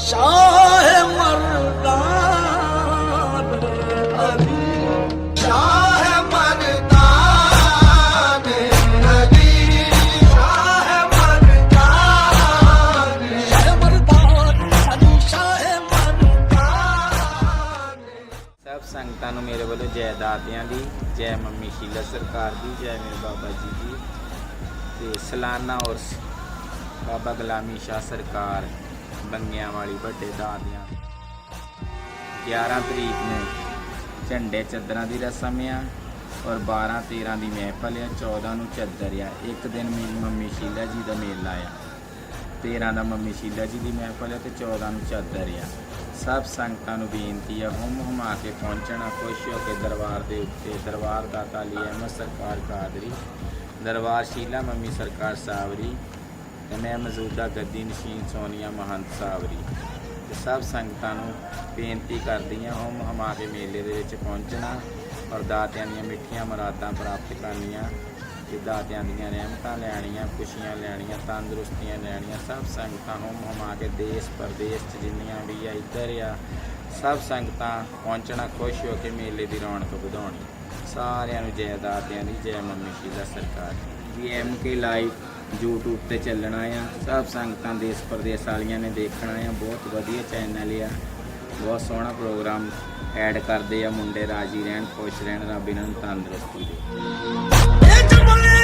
ਸ਼ਾਹ ਮਰਦਾਨ ਅਲੀ ਸ਼ਾਹ ਸਭ ਸੰਗਤਾਂ ਨੂੰ ਮੇਰੇ ਵੱਲੋਂ ਜੈ ਦਾਤਿਆਂ ਦੀ ਜੈ ਮੰਮੀ ਸ਼ੀਲਾ ਸਰਕਾਰ ਦੀ ਜੈ ਮੇਰੇ ਬਾਬਾ ਜੀ ਦੀ ਤੇ ਸਲਾਨਾ ਔਰ ਬਾਬਾ ਗੁਲਾਮੀ ਸ਼ਾਹ ਸਰਕਾਰ ਬੰਗਿਆਂ ਵਾਲੀ ਵੱਡੇ ਦਾਤਿਆਂ 11 ਤਰੀਕ ਨੂੰ ਝੰਡੇ ਚੱਦਰਾਂ ਦੀ ਰਸਮ ਆ ਔਰ 12 13 ਦੀ ਮਹਿਫਲ ਆ 14 ਨੂੰ ਚੱਦਰ ਆ। ਇੱਕ ਦਿਨ ਮੇਰੀ ਮੰਮੀ ਸ਼ੀਲਾ ਜੀ ਦਾ ਮੇਲਾ ਆ। 13 ਦਾ ਮੰਮੀ ਸ਼ੀਲਾ ਜੀ ਦੀ ਮਹਿਫਲ ਆ ਤੇ 14 ਨੂੰ ਚਾਦਰ ਆ। ਸਭ ਸੰਗਤਾਂ ਨੂੰ ਬੇਨਤੀ ਆ, ਹੁਮ ਹੁਮਾ ਕੇ ਪਹੁੰਚਣਾ, ਖੁਸ਼ ਹੋ ਕੇ ਦਰਬਾਰ ਦੇ ਉੱਤੇ, ਦਰਬਾਰ ਦਾਤਾ ਲਈ ਅਹਿਮਦ ਸਰਕਾਰ ਕਾਦਰੀ। ਦਰਬਾਰ ਸ਼ੀਲਾ ਮੰਮੀ ਸਰਕਾਰ ਸਾਵਰੀ ਮੈਂ ਮੌਜੂਦਾ ਗੱਦੀ ਨਸ਼ੀਨ ਸੋਨੀਆ ਮਹੰਤ ਸਾਵਰੀ ਤੇ ਸਭ ਸੰਗਤਾਂ ਨੂੰ ਬੇਨਤੀ ਕਰਦੀ ਹਾਂ, ਹੁਮ ਹਮਾ ਕੇ ਮੇਲੇ ਦੇ ਵਿੱਚ ਪਹੁੰਚਣਾ ਔਰ ਦਾਤਿਆਂ ਦੀਆਂ ਮਿੱਠੀਆਂ ਮੁਰਾਦਾਂ ਪ੍ਰਾਪਤ ਕਰਨੀਆਂ ਤੇ ਦਾਤਿਆਂ ਦੀਆਂ ਰਹਿਮਤਾਂ ਲੈਣੀਆਂ, ਖੁਸ਼ੀਆਂ ਲੈਣੀਆਂ, ਤੰਦਰੁਸਤੀਆਂ ਲੈਣੀਆਂ, ਸਭ ਸੰਗਤਾਂ ਨੂੰ ਹਮਾ ਕੇ ਦੇਸ਼ ਪ੍ਰਦੇਸ਼ ਚ ਜਿੰਨੀਆਂ ਵੀ ਆ, ਇੱਧਰ ਆ, ਸਭ ਸੰਗਤਾਂ ਪਹੁੰਚਣਾ ਖੁਸ਼ ਹੋ ਕੇ ਮੇਲੇ ਦੀ ਰੌਣਕ ਵਧਾਉਣੀ। ਸਾਰਿਆਂ ਨੂੰ ਜੈ ਦਾਤਿਆਂ ਦੀ, ਜੈ ਮੰਮੀ ਸ਼ੀਲਾ ਸਰਕਾਰ ਜੀ ਕੇ ਲਾਈਵ YouTube ਤੇ ਚੱਲਣਾ ਆ। ਸਭ ਸੰਗਤਾਂ ਦੇਸ਼ ਪ੍ਰਦੇਸ਼ ਵਾਲੀਆਂ ਨੇ ਦੇਖਣਾ ਆ। ਬਹੁਤ ਵਧੀਆ ਚੈਨਲ ਆ। ਬਹੁਤ ਸੋਹਣਾ ਪ੍ਰੋਗਰਾਮ ਐਡ ਕਰਦੇ ਆ ਮੁੰਡੇ ਰਾਜੀ ਰਹਿਣ, ਖੁਸ਼ ਰਹਿਣ, ਰੱਬ ਇਹਨਾਂ ਨੂੰ ਤੰਦਰੁਸਤੀ ਦੇ।